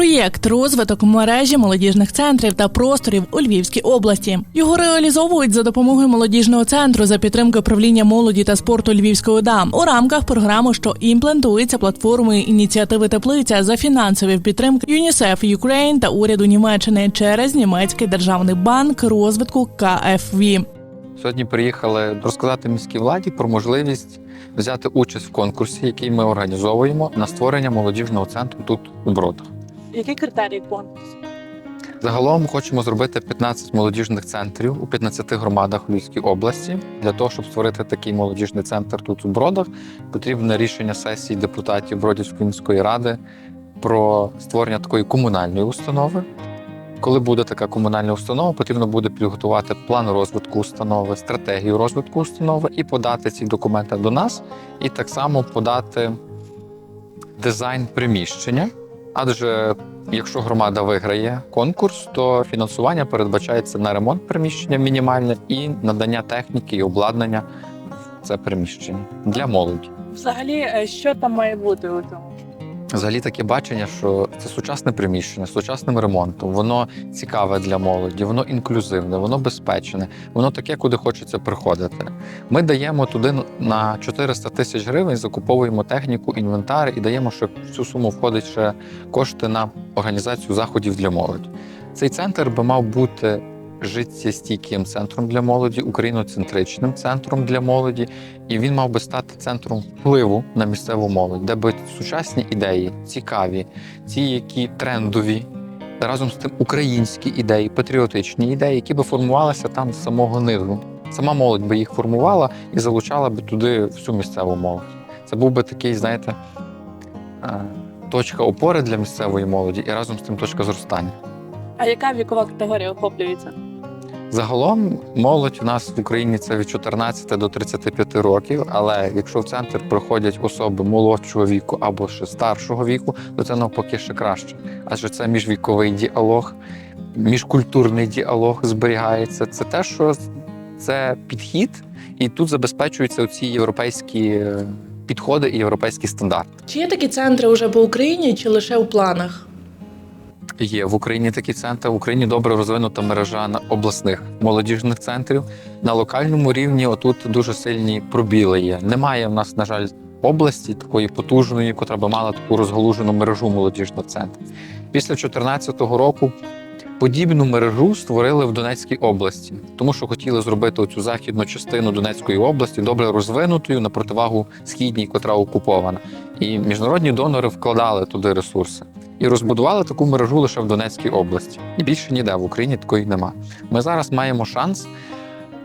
Проєкт розвиток мережі молодіжних центрів та просторів у Львівській області. Його реалізовують за допомогою молодіжного центру за підтримки управління молоді та спорту Львівської ОДА у рамках програми, що імплантується платформою ініціативи Теплиця за фінансові підтримки ЮНІСЕФ Юкрейн та уряду Німеччини через німецький державний банк розвитку КФВ. Сьогодні приїхали розказати міській владі про можливість взяти участь в конкурсі, який ми організовуємо на створення молодіжного центру тут у Бродах. Які критерії конкурсу? Загалом хочемо зробити 15 молодіжних центрів у 15 громадах у Львівській області. Для того, щоб створити такий молодіжний центр тут у Бродах, потрібне рішення сесії депутатів Бродівської міської ради про створення такої комунальної установи. Коли буде така комунальна установа, потрібно буде підготувати план розвитку установи, стратегію розвитку установи і подати ці документи до нас, і так само подати дизайн приміщення. Адже якщо громада виграє конкурс, то фінансування передбачається на ремонт приміщення мінімальне і надання техніки і обладнання в це приміщення для молоді. Взагалі, е, що там має бути у цьому? Взагалі таке бачення, що це сучасне приміщення з сучасним ремонтом. Воно цікаве для молоді, воно інклюзивне, воно безпечне, воно таке, куди хочеться приходити. Ми даємо туди на 400 тисяч гривень, закуповуємо техніку, інвентар і даємо, що в цю суму входить ще кошти на організацію заходів для молоді. Цей центр би мав бути життєстійким центром для молоді, україноцентричним центром для молоді, і він мав би стати центром впливу на місцеву молодь, де би сучасні ідеї, цікаві, ті, які трендові, разом з тим українські ідеї, патріотичні ідеї, які би формувалися там з самого низу. Сама молодь би їх формувала і залучала би туди всю місцеву молодь. Це був би такий, знаєте, е, точка опори для місцевої молоді і разом з тим точка зростання. А яка вікова категорія охоплюється? Загалом молодь у нас в Україні це від 14 до 35 років. Але якщо в центр приходять особи молодшого віку або ще старшого віку, то це навпаки ще краще. Адже це міжвіковий діалог, міжкультурний діалог зберігається. Це те, що це підхід, і тут забезпечуються ці європейські е, підходи і європейські стандарти. Чи є такі центри вже по Україні, чи лише у планах? Є в Україні такі центри. В Україні добре розвинута мережа на- обласних молодіжних центрів. На локальному рівні отут дуже сильні пробіли є. Немає в нас, на жаль, області такої потужної, котра би мала таку розгалужену мережу молодіжних центрів. Після 2014 року подібну мережу створили в Донецькій області, тому що хотіли зробити цю західну частину Донецької області добре розвинутою на противагу східній, котра окупована. І міжнародні донори вкладали туди ресурси і розбудували таку мережу лише в Донецькій області. І більше ніде в Україні такої нема. Ми зараз маємо шанс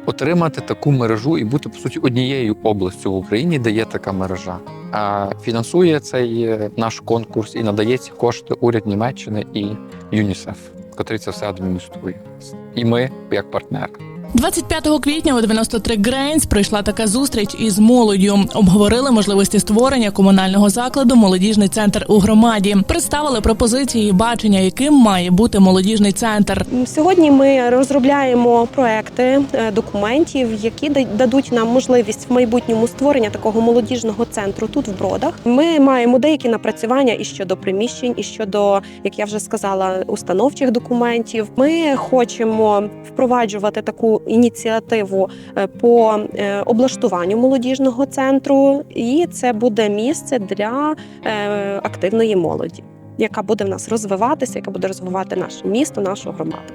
отримати таку мережу і бути по суті однією областю в Україні, де є така мережа. А фінансує цей е, наш конкурс і надає ці кошти уряд Німеччини і ЮНІСЕФ, котрий це все адмініструє. І ми як партнери. 25 квітня у 93 Грейнс прийшла така зустріч із молоддю. Обговорили можливості створення комунального закладу Молодіжний центр у громаді. Представили пропозиції і бачення, яким має бути молодіжний центр. Сьогодні ми розробляємо проекти е, документів, які дадуть нам можливість в майбутньому створення такого молодіжного центру тут в бродах. Ми маємо деякі напрацювання і щодо приміщень, і щодо, як я вже сказала, установчих документів. Ми хочемо впроваджувати таку ініціативу е, по е, облаштуванню молодіжного центру, і це буде місце для е, активної молоді. Яка буде в нас розвиватися, яка буде розвивати наше місто, нашу громаду.